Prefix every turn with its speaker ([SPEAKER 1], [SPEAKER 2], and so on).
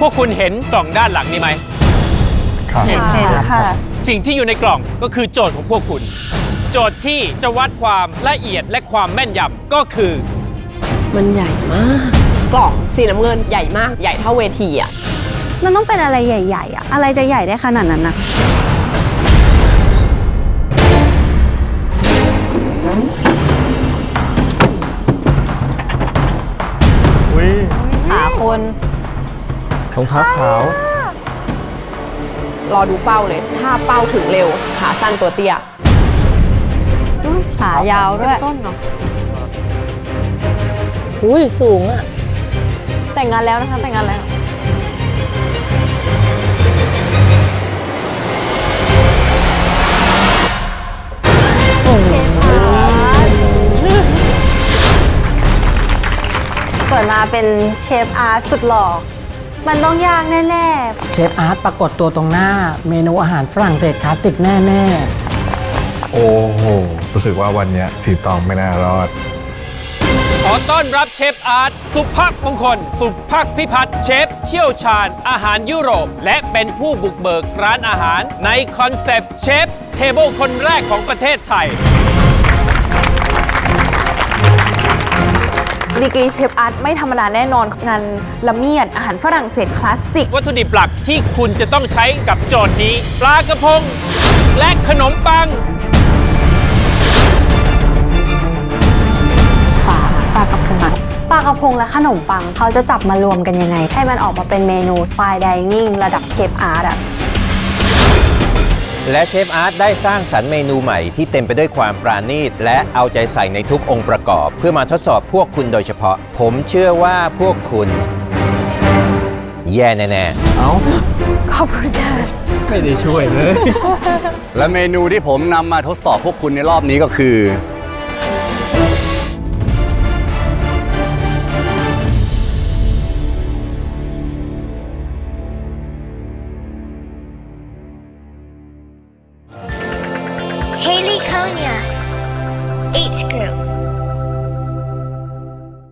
[SPEAKER 1] พวกคุณเห็นกล่องด้านหลังนี้ไหม
[SPEAKER 2] ครับ
[SPEAKER 3] เห็น
[SPEAKER 4] เห็นค่ะ
[SPEAKER 1] สิ่งที่อยู่ในกล่องก็คือโจทย์ของพวกคุณ โจทย์ที่จะวัดความละเอียดและความแม่นยำก็คือ
[SPEAKER 3] มันใหญ่มาก กล่องสีน้ำเงินใหญ่มาก ใหญ่เท่าเวทีอะ
[SPEAKER 4] มันต้องเป็นอะไรใหญ่ ๆอะอะไรจะใหญ่ได้ขนาดนั้นนะ
[SPEAKER 2] อุ้ย
[SPEAKER 4] ขาคน
[SPEAKER 2] รองเท้าขาว
[SPEAKER 3] รอดูเป้าเลย ถ้าเป้าถึงเร็ว ขาสั้นตัวเตี้ย
[SPEAKER 4] ขายาวด้วย
[SPEAKER 3] ต้นเนาะ
[SPEAKER 5] อุ้ยสูงอะแต่งงานแล้วนะคะ แต่งงานแล้ว
[SPEAKER 4] เปิดมาเป็นเชฟอาร์ตสุดหล่อ มันต้องยากแน่
[SPEAKER 6] เชฟอาร์ตปรากฏตัวตรงหน้า เมนูอาหารฝรั่งเศสคลาสสิกแน่
[SPEAKER 2] โอ้โห รู้สึกว่าวันเนี้ยสีตองไม่น่ารอด
[SPEAKER 1] ขอต้อนรับเชฟอาร์ตสุภาพมงคล สุภาคพิพัฒน์เชฟเชี่ยวชาญอาหารยุโรป และเป็นผู้บุกเบิกร้านอาหารในคอนเซปต์เชฟเทเบิลคนแรกของประเทศไทย
[SPEAKER 5] ดีกรีเชฟอาร์ตไม่ธรรมดาแน่นอนงานละเมียดอาหารฝรั่งเศสคลาสสิก
[SPEAKER 1] วัตถุดิบหลักที่คุณจะต้องใช้กับโจทย์นี้ ปลากระพง และขนมปัง
[SPEAKER 4] ปลาปลากระพงอะปลากระพงและขนมปังเขาจะจับมารวมกันยังไง ให้มันออกมาเป็นเมนูฟายดิเนิ่งระดับเชฟอาร์ตอะ
[SPEAKER 7] และเชฟอาร์ตได้สร้างสรรค์เมนูใหม่ที่เต็มไปด้วยความปราณีต และเอาใจใส่ในทุกองค์ประกอบ เพื่อมาทดสอบพวกคุณโดยเฉพาะ ผมเชื่อว่าพวกคุณ แย่แน่ๆ
[SPEAKER 6] ๆเอา
[SPEAKER 1] ไม่ได้ช่วยเลย
[SPEAKER 8] และเมนูที่ผมนำมาทดสอบพวกคุณในรอบนี้ก็คือ
[SPEAKER 9] California. H